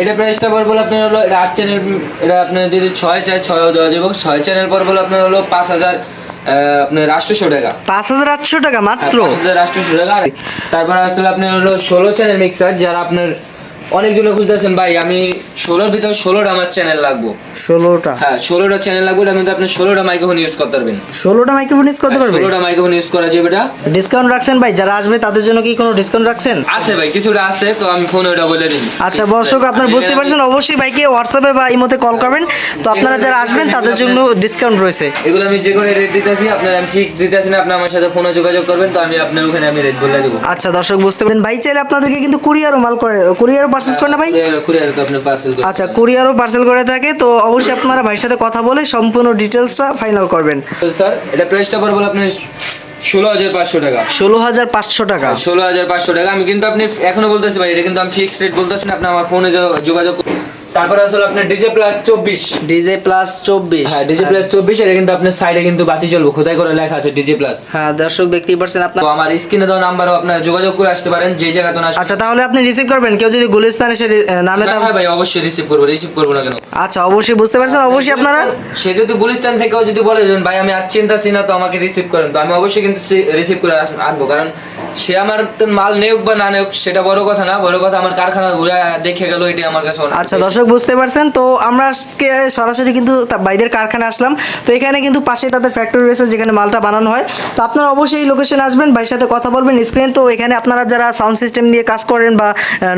এটা প্রাইসটা পর বলে আপনার হলো এটা আট চ্যানেল এটা আপনার যদি ছয় চায় ছয়ও দেওয়া যাবে ছয় চ্যানেল পর বলে আপনার হলো পাঁচ হাজার আপনার আটশোশো টাকা। পাঁচ হাজার আটশো টাকা মাত্র? পাঁচ হাজার আটশোশো টাকা। তারপর আসলে আপনার হলো ষোলো চ্যানেল মিক্সার যারা আপনার অনেকজনে খুঁজতেছেন ভাই আমি ষোলোর ভিতরে ষোলোটা আমার চ্যানেল লাগবো। ষোলোটা? হ্যাঁ ষোলোটা চ্যানেল লাগবে এটার মধ্যে আপনি ষোলোটা মাইক্রোফোন ইউজ করতে পারবেন। ষোলোটা মাইক্রোফোন ইউজ করতে পারবেন? ষোলোটা মাইক্রোফোন ইউজ করা যাবে এটা। ডিসকাউন্ট রাখছেন ভাই? যারা আসবে তাদের জন্য কি কোনো ডিসকাউন্ট রাখছেন? আছে ভাই কিছুটা আছে তো আমি ফোন ওটা বলে দিই। আচ্ছা দর্শক আপনারা বুঝতে পারছেন অবশ্যই ভাইকে হোয়াটসঅ্যাপে বা ইমোতে কল করবেন। তো আপনারা যারা আসবেন তাদের জন্য ডিসকাউন্ট রয়েছে। এগুলো আমি যে কোনো রেট দিতেছি আপনার আমি ফিক্স দিতেছি না আপনি আমার সাথে ফোনে যোগাযোগ করবেন তো আমি আপনার ওখানে আমি রেট বলে দেবো। আচ্ছা দর্শক বুঝতে পারেন ভাই চাইলে আপনাদেরকে কিন্তু কুরিয়ারও মাল করে কুরিয়ারও পারচেস করে না ভাই? কুরিয়ার তো আপনি পার্সেল আচ্ছা কুরিয়ারও পার্সেল করে থাকে তো অবশ্যই আপনারা ভাইয়ের সাথে কথা বলে সম্পূর্ণ ডিটেলসটা ফাইনাল করবেন। স্যার এটা প্রাইসটা পড়বে আপনি ষোলো হাজার পাঁচশো টাকা। ষোলো হাজার পাঁচশো টাকা। ষোলো হাজার পাঁচশো টাকা। আমি কিন্তু আপনি এখনও বলতেছি ভাই এটা কিন্তু আমি ফিক্সড রেট বলতেছি না আপনি আমার ফোনে যোগাযোগ। তারপরে আসলে আপনার ডিজে প্লাস চব্বিশ। ডিজে প্লাস চব্বিশ। হ্যাঁ ডিজে প্লাস চব্বিশ এটা কিন্তু আপনার সাইডে কিন্তু বাতি জ্বলবো। খোদাই করে লেখা আছে ডিজে প্লাস হ্যাঁ দর্শক দেখতেই পারছেন আপনার তো আমার স্ক্রিনে দেওয়া নাম্বারও আপনার যোগাযোগ করে আসতে পারেন যে জায়গাতে না আচ্ছা তাহলে আপনি রিসিভ করবেন। কেউ যদি গুলিস্তান এসে নামে তা হ্যাঁ ভাই অবশ্যই রিসিভ করব রিসিভ করব না কেন? আচ্ছা অবশ্যই বুঝতে পারছেন অবশ্যই আপনারা সে যদি গুলিস্তান থেকেও যদি বলে যে, ভাই আমি আর চিন্তা না তো আমাকে রিসিভ করেন। তো আমি অবশ্যই কিন্তু রিসিভ করে আনব। কারণ সে আমার মাল নেউক বা না নেউক সেটা বড় কথা না। বড় কথা আমার কারখানা ঘুরে দেখে গেল এটি আমার কাছে আচ্ছা বেশি। দর্শক বুঝতে পারছেন, তো আমরা আজকে সরাসরি কিন্তু বাইদের কারখানা আসলাম। তো এখানে কিন্তু পাশে তাদের ফ্যাক্টরি রয়েছে যেখানে মালটা বানানো হয়। তো আপনারা অবশ্যই এই লোকেশনে আসবেন, ভাইয়ের সাথে কথা বলবেন স্ক্রিন তো এখানে আপনারা যারা সাউন্ড সিস্টেম দিয়ে কাজ করেন বা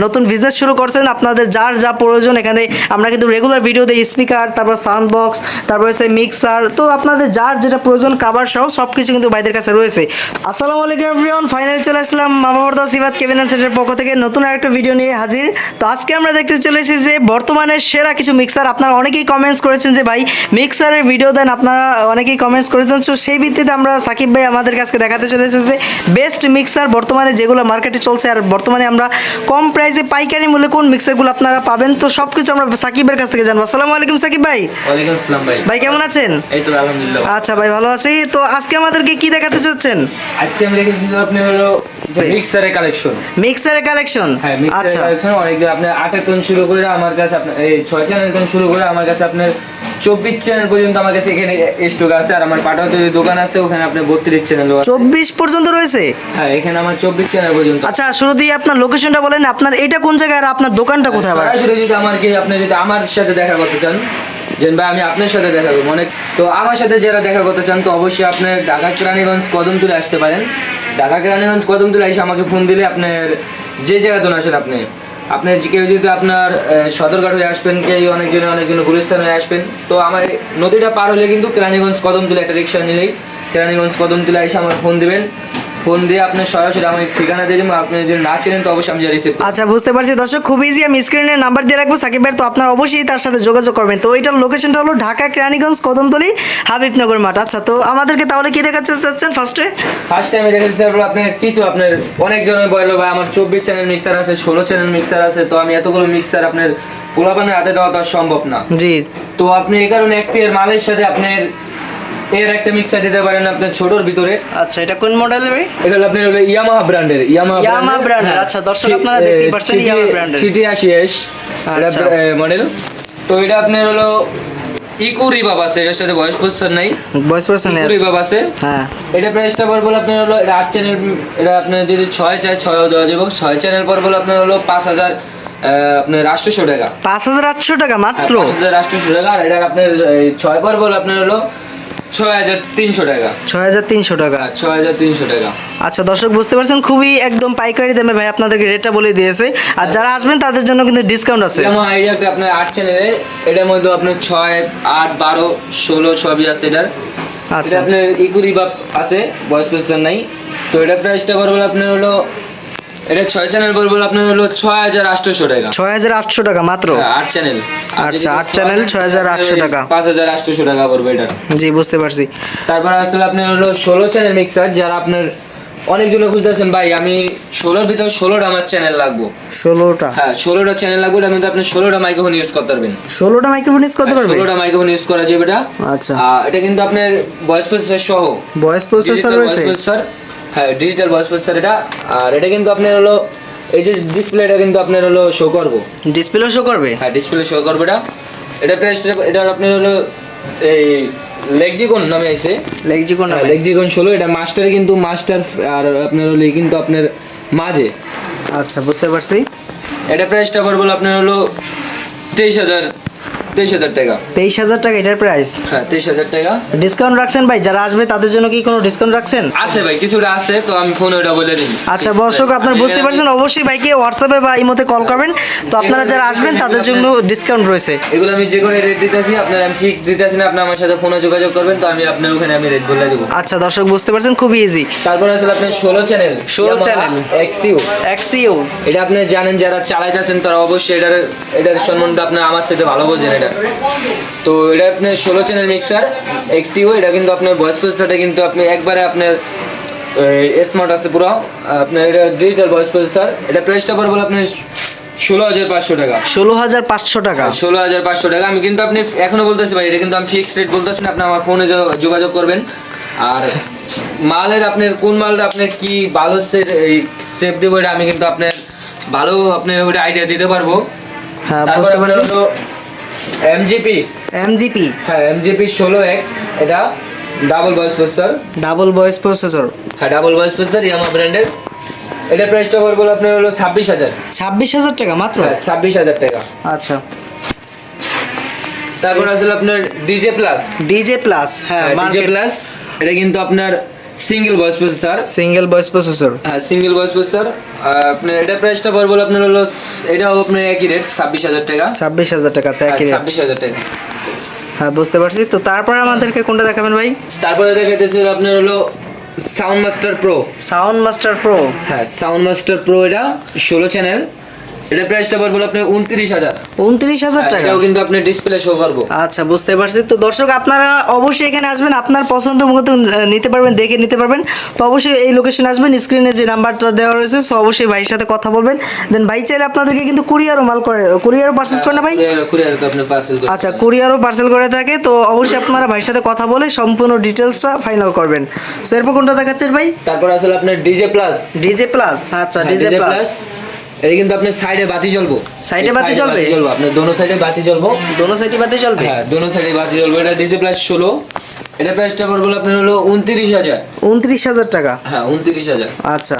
নতুন বিজনেস শুরু করছেন, আপনাদের যার যা প্রয়োজন এখানে আমরা কিন্তু রেগুলার ভিডিও দিই স্পিকার তারপর সাউন্ড বক্স তারপর হচ্ছে মিক্সার তো আপনাদের যার যেটা প্রয়োজন কাবার সহ সব কিছু কিন্তু ভাইদের কাছে রয়েছে। আসসালামু আলাইকুম এভরিওয়ান ফাইনালি চলে আসলাম মামাবর্দা সিবাত কেবিন সেন্টারের পক্ষ থেকে নতুন আরেকটা ভিডিও নিয়ে হাজির। তো আজকে আমরা দেখতে চলেছি যে বর্তমানে সেরা কিছু মিক্সার আপনারা অনেকেই কমেন্টস করেছেন যে ভাই মিক্সারের ভিডিও দেন। আপনারা অনেকেই কমেন্টস করেছেন। তো সেই ভিত্তিতে আমরা সাকিব ভাই আমাদের কাছে দেখাতে চলেছে যে বেস্ট মিক্সার বর্তমানে যেগুলো মার্কেটে চলছে আর বর্তমানে আমরা কম প্রাইসে পাইকারি মূল্যে কোন মিক্সারগুলো আপনারা পাবেন? তো সব কিছু আমরা সাকিবের কাছ থেকে জানব। আসসালামু আলাইকুম সাকিব ভাই। ওয়ালাইকুম আসসালাম ভাই। ভাই কেমন আছেন? এই তো আলহামদুলিল্লাহ। আচ্ছা ভাই ভালো আছি। তো আজকে আমাদেরকে কি দেখাতে চাচ্ছেন আজকে আমি দেখেছি আপনি হলো মিক্সারের কালেকশন মিক্সারের কালেকশন হ্যাঁ মিক্সারের আচ্ছা। কালেকশন অনেক যে আপনার আটের শুরু করে আমার কাছে আপনার এই ছয় চ্যানেল শুরু করে আমার কাছে আপনার চব্বিশ চ্যানেল পর্যন্ত আমার কাছে এখানে স্টক আছে। আর আমার পাটাতে যে দোকান আছে ওখানে আপনার বত্রিশ চ্যানেল চব্বিশ পর্যন্ত রয়েছে? হ্যাঁ এখানে আমার চব্বিশ চ্যানেল পর্যন্ত। আচ্ছা শুরু দিয়ে আপনার লোকেশনটা বলেন আপনার এটা কোন জায়গায় আর আপনার দোকানটা কোথায় সরাসরি যদি আমার কি আপনি যদি আমার সাথে দেখা করতে চান যে ভাই, আমি আপনার সাথে দেখা করব। অনেক তো আমার সাথে যারা দেখা করতে চান, তো অবশ্যই আপনি ঢাকা কেরানীগঞ্জ কদম তুলে আসতে পারেন। ঢাকা কেরানীগঞ্জ কদম তুলে এসে আমাকে ফোন দিলে আপনার যে জায়গাতে আসেন আপনি। আপনি কেউ যদি আপনার সদরঘাট হয়ে আসবেন, কেউ অনেকজন অনেকজন গুলিস্তান হয়ে আসবেন, তো আমার নদীটা পার হলে কিন্তু কেরানীগঞ্জ কদম তুলে একটা রিক্সা নিলেই কেরানীগঞ্জ কদম তুলে এসে আমার ফোন দিবেন। ফোন দিয়ে আপনি সরাসরি আমার ঠিকানা দিয়ে দেবেন। আপনি যদি না চেনেন তো অবশ্যই আমি রিসিভ আচ্ছা বুঝতে পারছি দর্শক খুব ইজি আমি স্ক্রিনে নাম্বার দিয়ে রাখব। সাকিব ভাই তো আপনার অবশ্যই তার সাথে যোগাযোগ করবেন। তো এটার লোকেশনটা হলো ঢাকা কেরানীগঞ্জ কদমতলি হাবিবনগর মাঠ। আচ্ছা তো আমাদেরকে তাহলে কি দেখাতে চাচ্ছেন ফার্স্টে ফার্স্ট টাইমে দেখেছি স্যার আপনার কিছু আপনার অনেকজনের বলল ভাই আমার চব্বিশ চ্যানেল মিক্সার আছে ষোলো চ্যানেল মিক্সার আছে তো আমি এতগুলো মিক্সার আপনার পোলাপানের হাতে দেওয়া তো সম্ভব না। জি। তো আপনি এই কারণে এক পেয়ার মালের সাথে আপনার এর একটা মিক্সার দিতে পারেন আপনার ছোটোর ভিতরে। আচ্ছা এটা কোন মডেল ভাই? এটা হলো আপনার হলো ইয়ামাহা ব্র্যান্ডের ইয়ামাহা brand এর, আচ্ছা, দর্শক আপনারা দেখতেই পাচ্ছেন brand এর। সিটি আশি এস। মডেল তো এটা আপনার হলো ইকো রিবাব আছে এটার সাথে ভয়েস পোস্টার নাই। বয়স পার্সন ইকো রিবাব আছে। হ্যাঁ। এটা প্রাইসটা পর বলে আপনার হলো এটা আট চ্যানেল এটা আপনার যদি ছয় চাই ছয়ও দেওয়া যাবে। ছয় চ্যানেল পর বলে আপনার হলো পাঁচ হাজার আহ, আপনার আটশোশো টাকা। পাঁচ হাজার আটশো টাকা হ্যাঁ, মাত্র পাঁচ হাজার আটশোশো টাকা। আর এটা আপনার ছয় পর বলে আপনার হলো আচ্ছা দর্শক বুঝতে পারছেন? খুবই একদম পাইকারি দামে ভাই আপনাদেরকে রেটটা বলে দিয়েছে। আর যারা আসবেন তাদের জন্য কিন্তু ডিসকাউন্ট আছে। আপনার আট চ্যানেলে এটার মধ্যে আপনার ছয় আট বারো ষোলো সবই আছে এটার। এটা আচ্ছা আপনার ইকুরি বাপ আছে বয়স নাই। তো এটা প্রাইসটা পড়বে আপনার হলো এটা ছয় চ্যানেল বলব আপনার হলো ছয় হাজার আটশোশো টাকা। ছয় হাজার আটশো টাকা মাত্র? হ্যাঁ, আট চ্যানেল আচ্ছা, আট চ্যানেল, 6,800 টাকা। পাঁচ হাজার আটশোশো টাকা পড়বে এটা। জি বুঝতে পারছি। তারপর আসলে আপনার হলো ষোলো চ্যানেল মিক্সার যারা আপনার অনেকজনে খুঁজতেছেন ভাই আমি ষোলোর ভিতরে ষোলোটা আমার চ্যানেল লাগবো। ষোলোটা? হ্যাঁ ষোলোটা চ্যানেল লাগবে এটার মধ্যে আপনি ষোলোটা মাইক্রোফোন ইউজ করতে পারবেন। ষোলোটা মাইক্রোফোন ইউজ করতে পারবেন ষোলোটা মাইক্রোফোন ইউজ করা যাবে এটা। আচ্ছা। এটা কিন্তু আপনার ভয়েস প্রসেসর সহ। ভয়েস প্রসেসর রয়েছে? হ্যাঁ ডিজিটাল ভয়েস প্রসেসর এটা। আর এটা কিন্তু আপনার হলো এই যে ডিসপ্লেটা কিন্তু আপনার হলো শো করব। ডিসপ্লে শো করবে? হ্যাঁ ডিসপ্লে শো করবে এটা। এটা প্রাইসটা এটা আপনার হলো এই লেগজিকন নামে আছে। লেগজিকন হ্যাঁ লেগজিকন ষোলো এটা মাস্টার কিন্তু মাস্টার আর আপনার হলো কিন্তু আপনার মাঝে। আচ্ছা বুঝতে পারছি। এটা প্রাইসটা বল আপনার হলো তেইশ হাজার। তেইশ হাজার টাকা। তেইশ হাজার টাকা এটার প্রাইস হ্যাঁ তেইশ হাজার টাকা। ডিসকাউন্ট রাখছেন ভাই? যারা আসবে তাদের জন্য কি কোনো ডিসকাউন্ট রাখছেন? আছে ভাই কিছুটা আছে তো আমি ফোনে ওটা বলে দিই। আচ্ছা দর্শক আপনারা বুঝতে পারছেন অবশ্যই ভাইকে হোয়াটসঅ্যাপে বা ইমোতে কল করবেন। তো আপনারা যারা আসবেন তাদের জন্য ডিসকাউন্ট রয়েছে। এগুলো আমি যে কোনো রেট দিতেছি আপনার আমি ফিক্স দিতেছি না আপনি আমার সাথে ফোনে যোগাযোগ করবেন তো আমি আপনার ওখানে আমি রেট বলে দেবো। আচ্ছা দর্শক বুঝতে পারছেন খুবই ইজি তারপর আসলে আপনার ষোলো চ্যানেল 16 channel। এক্সিউ এক্সিও এটা আপনি জানেন যারা চালাইতেছেন তারা অবশ্যই এটার এটার সম্বন্ধে আপনি আমার সাথে ভালো বোঝেন। এটা। তো এটা আপনার ষোলো চ্যানেল মিক্সার এক্সিও এটা কিন্তু আপনার ভয়েস প্রসেসরটা কিন্তু আপনি একবারে আপনার স্মার্ট আছে পুরো। আপনার এটা ডিজিটাল ভয়েস প্রসেসর এটা প্রাইসটা পড়ব আপনার ষোলো হাজার পাঁচশো টাকা। ষোলো হাজার পাঁচশো টাকা। ষোলো হাজার পাঁচশো টাকা। আমি কিন্তু আপনি এখনও বলতেছি ভাই এটা কিন্তু আমি ফিক্সড রেট বলতেছি না আপনি আমার ফোনে যোগাযোগ করবেন। আর মালের আপনার কোন মালটা আপনার কি ভালো এই সেভ দেবো এটা আমি কিন্তু আপনার ভালো আপনার ওটা আইডিয়া দিতে পারব। হ্যাঁ তারপর হলো এমজিপি এমজিপি হ্যাঁ এমজিপি ষোলো এক্স এটা double voice processor double voice processor হ্যাঁ ডাবল ভয়েস প্রসেসর ইয়ামা ব্র্যান্ডের এটা প্রাইসটা পড়ব আপনার হলো ছাব্বিশ হাজার। ছাব্বিশ হাজার টাকা মাত্র? হ্যাঁ ছাব্বিশ হাজার টাকা। আচ্ছা। তারপর আসলে আপনার ডিজে প্লাস ডিজে প্লাস হ্যাঁ ডিজে প্লাস এটা কিন্তু আপনার single voice processor single voice processor হ্যাঁ সিঙ্গেল ভয়েস প্রসেসর আপনার এটা প্রাইসটা পড়ব আপনার হলো এটাও আপনার একই রেট ছাব্বিশ হাজার টাকা। ছাব্বিশ হাজার টাকা আচ্ছা একই rate। ছাব্বিশ হাজার টাকা। হ্যাঁ বুঝতে পারছি। তো তারপরে আমাদেরকে কোনটা দেখাবেন ভাই? তারপরে দেখাইতেছে আপনার হলো sound master pro sound master pro হ্যাঁ সাউন্ড মাস্টার প্রো এটা ষোলো চ্যানেল এটা প্রাইসটা পড়ব আপনার উনত্রিশ হাজার। উনত্রিশ হাজার টাকা? এটাও কিন্তু আপনি ডিসপ্লে শো করব। আচ্ছা বুঝতে পারছি। তো দর্শক আপনারা অবশ্যই এখানে আসবেন আপনার পছন্দ মতো নিতে পারবেন দেখে নিতে পারবেন। তো অবশ্যই এই লোকেশনে আসবেন স্ক্রিনে যে নাম্বারটা দেওয়া রয়েছে সো অবশ্যই ভাইয়ের সাথে কথা বলবেন। দেন ভাই চাইলে আপনাদেরকে কিন্তু কুরিয়ারও মাল করে কুরিয়ারও পার্সেল করে না ভাই? কুরিয়ার তো আপনি পার্সেল আচ্ছা কুরিয়ারও পার্সেল করে থাকে তো অবশ্যই আপনারা ভাইয়ের সাথে কথা বলে সম্পূর্ণ ডিটেলসটা ফাইনাল করবেন। সো এরপর কোনটা দেখাচ্ছেন ভাই? তারপর আসলে আপনার ডিজে প্লাস ডিজে প্লাস আচ্ছা ডিজে প্লাস এটা কিন্তু আপনার সাইডে বাতি জ্বলবো। এই বাতি জ্বলবে? জ্বলবো আপনার দোনো সাইডে বাতি জ্বলবো। দোনো সাইডই বাতি চলবে হ্যাঁ দোনো সাইডে বাতি জ্বলবো। এটা ডিজে প্লাস ষোলো। এটা প্রাইসটা পড়ব আপনার হলো উনত্রিশ হাজার। উনত্রিশ হাজার টাকা? হ্যাঁ উনত্রিশ হাজার। আচ্ছা।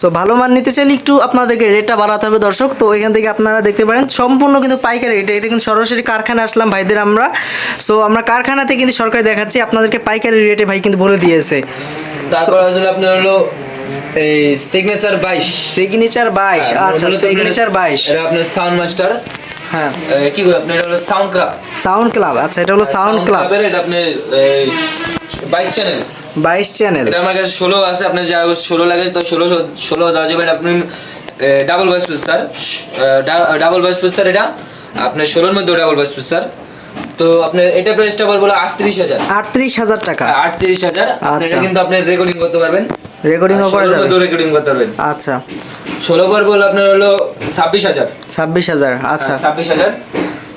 সো ভালো মান নিতে চাইলে একটু আপনাদেরকে রেটটা বাড়াতে হবে দর্শক। তো এখান থেকে আপনারা দেখতে পারেন সম্পূর্ণ কিন্তু পাইকারি রেট এটা কিন্তু সরাসরি কারখানা আসলাম ভাইদের আমরা। সো আমরা কারখানাতে কিন্তু সরকারি দেখাচ্ছি আপনাদেরকে পাইকারি রেটে ভাই কিন্তু বলে দিয়েছে। তারপর আসলে আপনার হলো এই সিগনেচার বাইশ। সিগনেচার বাইশ। আচ্ছা সিগনেচার বাইশ। এটা আপনার সাউন্ড মাস্টার হ্যাঁ। কি করে আপনার এটা হলো সাউন্ড ক্লাব সাউন্ড ক্লাব আচ্ছা এটা হলো সাউন্ড ক্লাব এটা আপনার বাইক চ্যানেল বাইশ চ্যানেল এটা আমার কাছে ষোলো আছে আপনার যা ষোলো লাগে তো ষোলো ষোলো দেওয়া যাবে এটা আপনি double voice processor double voice processor এটা। আপনার ষোলোর মধ্যে ডাবল ভয়েস প্রসেসর তো আপনার এটা প্রাইসটা আটত্রিশ হাজার। আটত্রিশ হাজার টাকা। আটত্রিশ হাজার। আচ্ছা। কিন্তু আপনি রেকর্ডিং করতে পারবেন। রেকর্ডিং করা যাবে। রেকর্ডিং করতে পারবেন। আচ্ছা। ষোলো পর্ব হলো আপনার হলো ছাব্বিশ হাজার। ছাব্বিশ হাজার আচ্ছা। ছাব্বিশ হাজার।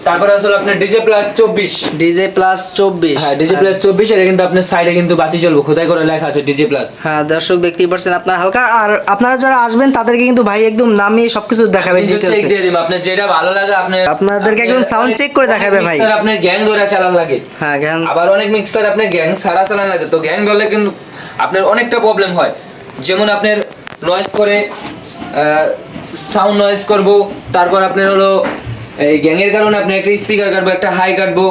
তারপর আসলে আপনার ডিজে প্লাস চব্বিশ। ডিজে প্লাস চব্বিশ। হ্যাঁ ডিজে প্লাস চব্বিশ এটা কিন্তু আপনার সাইডে কিন্তু বাতি জ্বলবো। খোদাই করে লেখা আছে ডিজে প্লাস হ্যাঁ দর্শক দেখতেই পারছেন আপনার হালকা। আর আপনারা যারা আসবেন তাদেরকে কিন্তু ভাই একদম নামিয়ে সবকিছু দেখাবেন ডিটেলসে দিয়ে আপনার যেটা ভালো লাগে আপনার আপনাদেরকে একদম সাউন্ড চেক করে দেখাবে ভাই। মিক্সার আপনার গ্যাং ধরে চালান লাগে। হ্যাঁ গ্যাং আবার অনেক মিক্সার আপনার গ্যাং ছাড়া চালান লাগে। তো গ্যাং ধরলে কিন্তু আপনার অনেকটা প্রবলেম হয়। যেমন আপনার নয়েজ করে সাউন্ড নয়েজ করব তারপর আপনার হলো এই গ্যাংয়ের কারণে আপনি একটা স্পিকার কাটবো একটা হাই কাটবো।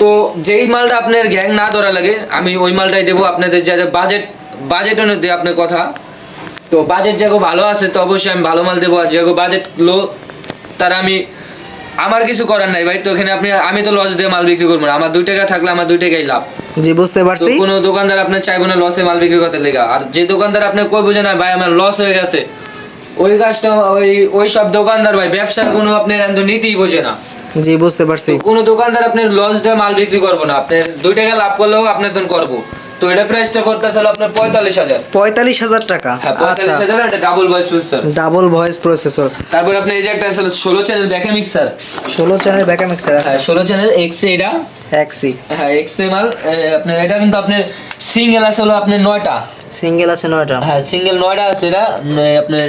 তো যেই মালটা আপনার গ্যাং না ধরা লাগে আমি ওই মালটাই দেবো আপনাদের যা বাজেট বাজেট অনুযায়ী আপনার কথা। তো বাজেট যাগো ভালো আছে তো অবশ্যই আমি ভালো মাল দেবো। আর যাগো বাজেট লো তার আমি আমার কিছু করার নাই ভাই। তো এখানে আপনি আমি তো লস দিয়ে মাল বিক্রি করব না। আমার দুই টাকা থাকলে আমার দুই টাকাই লাভ। জি বুঝতে পারছি। কোনো দোকানদার আপনার চাইব না লসে মাল বিক্রি করতে লেগা। আর যে দোকানদার আপনি কই বুঝে না ভাই আমার লস হয়ে গেছে। ওই কাজটা ওই ওই সব দোকানদার ভাই ব্যবসার কোনো আপনার একদম নীতিই বোঝে না। জি বুঝতে পারছি। কোনো দোকানদার আপনার লস দিয়ে মাল বিক্রি করব না। আপনার দুই টাকা লাভ করলেও আপনার তো করব। তো এটা প্রাইসটা পড়তেছে আপনার পঁয়তাল্লিশ হাজার। পঁয়তাল্লিশ হাজার টাকা? হ্যাঁ আচ্ছা। পঁয়তাল্লিশ হাজার এটা double voice processor double voice processor তারপর আপনি এই যে একটা আসলে ষোলো চ্যানেল ব্যাকে মিক্সার ষোলো চ্যানেল ব্যাকা মিক্সার আচ্ছা। হ্যাঁ ষোলো চ্যানেল এক্স এটা এক্সি হ্যাঁ এক্স মাল আপনার এটা কিন্তু আপনার সিঙ্গেল আছে হলো আপনার নয়টা। সিঙ্গেল আছে নয়টা। হ্যাঁ সিঙ্গেল নয়টা আছে এটা আপনার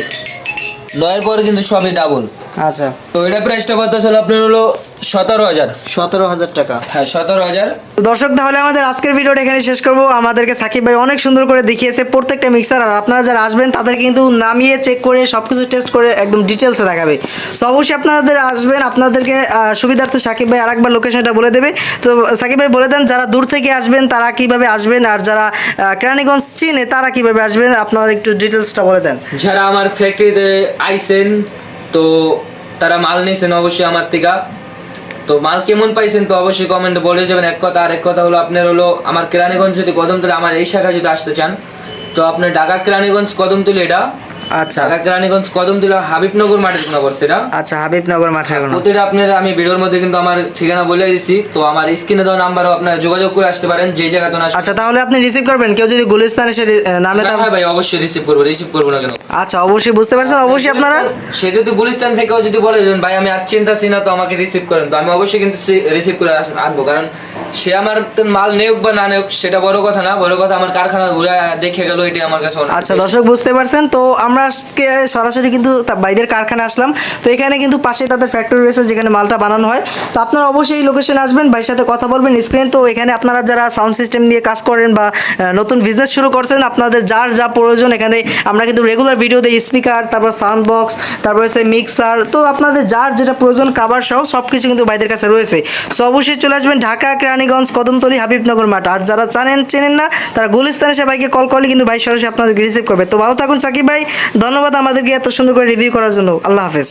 নয়ের পরে কিন্তু সবই ডাবল আচ্ছা। তো এটা প্রাইসটা কত? ছিল আপনার হলো সতেরো হাজার। সতেরো হাজার টাকা। হ্যাঁ সতেরো হাজার। দর্শক তাহলে আমাদের আজকের ভিডিওটা এখানে শেষ করব। আমাদেরকে সাকিব ভাই অনেক সুন্দর করে দেখিয়েছে প্রত্যেকটা মিক্সার আর আপনারা যারা আসবেন তাদের কিন্তু নামিয়ে চেক করে সব কিছু টেস্ট করে একদম ডিটেলসে দেখাবে। সো অবশ্যই আপনাদের আসবেন আপনাদেরকে সুবিধার্থে সাকিব ভাই আরেকবার লোকেশনটা বলে দেবে। তো সাকিব ভাই বলে দেন যারা দূর থেকে আসবেন তারা কীভাবে আসবেন আর যারা কেরানীগঞ্জ চিনে তারা কীভাবে আসবেন আপনারা একটু ডিটেলসটা বলে দেন। যারা আমার ফ্যাক্টরিতে আইসেন তো তারা মাল নিয়েছেন অবশ্যই আমার থেকে। তো মাল কেমন পাইছেন তো অবশ্যই কমেন্টে বলে যাবেন। এক কথা আর এক কথা হলো আপনার হলো আমার কেরানীগঞ্জ যদি কদমতলে, আমার এই শাখায় যদি আসতে চান, তো আপনার ঢাকা কেরানীগঞ্জ কদমতলি এটা আচ্ছা। কেরানীগঞ্জ কদমতলা হাবিবনগর আচ্ছা হাবিবনগর প্রতিটা আপনার আমি ভিডিওর মধ্যে কিন্তু আমার ঠিকানা বলে তো আমার স্ক্রিনে দেওয়া নাম্বারও আপনারা যোগাযোগ করে আসতে পারেন যে জায়গাতে না আচ্ছা তাহলে আপনি রিসিভ করবেন কেউ যদি গুলিস্তান এসে নামে তা হ্যাঁ ভাই অবশ্যই রিসিভ করব রিসিভ করব না কেন? আচ্ছা অবশ্যই বুঝতে পারছেন অবশ্যই আপনারা সে যদি গুলিস্তান থেকেও যদি বলে ভাই আমি আর চিন্তাছি না তো আমাকে রিসিভ করেন। তো আমি অবশ্যই কিন্তু রিসিভ করে আনব কারণ সে আমার মাল নেওক বা না নেওক সেটা বড় কথা না বড় কথা আমার কারখানা ঘুরে দেখে গেল এটি আমার কাছে আচ্ছা দর্শক বুঝতে পারছেন তো আমরা আজকে সরাসরি কিন্তু বাইদের কারখানা আসলাম। তো এখানে কিন্তু পাশে তাদের ফ্যাক্টরি রয়েছে যেখানে মালটা বানানো হয়। তো আপনারা অবশ্যই এই লোকেশনে আসবেন, ভাইয়ের সাথে কথা বলবেন স্ক্রিন তো এখানে আপনারা যারা সাউন্ড সিস্টেম নিয়ে কাজ করেন বা নতুন বিজনেস শুরু করছেন, আপনাদের যার যা প্রয়োজন এখানে আমরা কিন্তু রেগুলার ভিডিও দিই স্পিকার তারপর সাউন্ড বক্স তারপর হচ্ছে মিক্সার তো আপনাদের যার যেটা প্রয়োজন কাবার সহ সব কিছু কিন্তু বাইদের কাছে রয়েছে। সো অবশ্যই চলে আসবেন ঢাকা, কেরানীগঞ্জ, কদমতলি, হাবিবনগর মাঠ। আর যারা জানেন, চেনেন না, তারা গুলিস্তান এসে বাইকে কল করলে কিন্তু ভাই সরাসরি আপনাদেরকে রিসিভ করবে। তো ভালো থাকুন সাকিব ভাই ধন্যবাদ আমাদেরকে এত সুন্দর করে রিভিউ করার জন্য। আল্লাহ হাফেজ।